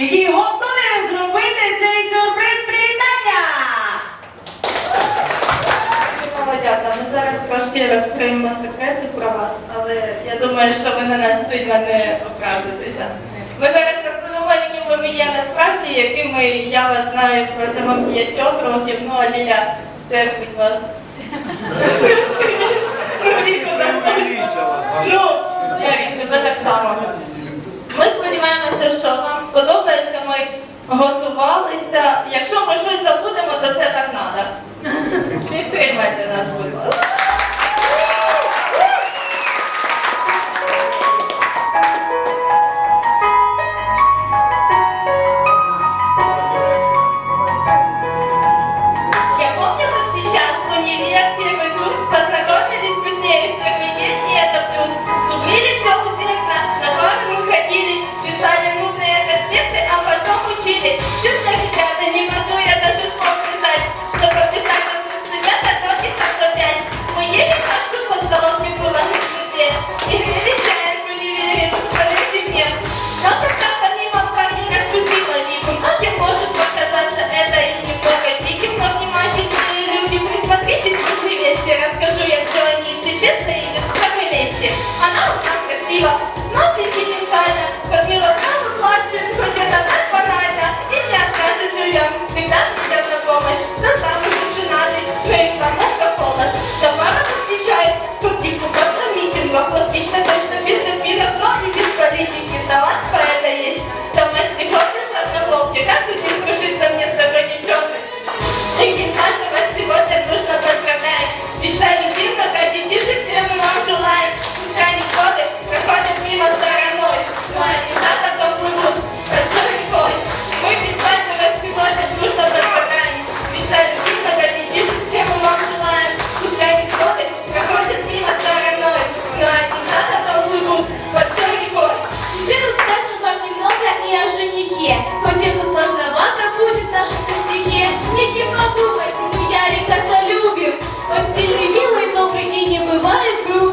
Які готові зробити цей сюрприз привітання. Молодята, ми зараз трошки розкриємо секрети про вас, але я думаю, що ви на нас сильно не образитеся. Ми зараз розповімо, якими ви є насправді, якими я вас знаю протягом п'ятьох років, ну а Ліля терпить вас. Ну, готувалися, як 教えて。who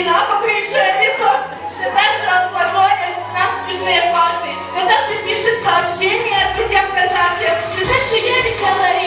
війна, покрившая песок, все так же отложили нам смешные факты. Все так же пишет сообщения друзьям ВКонтакте. Все так же я ведь говорю.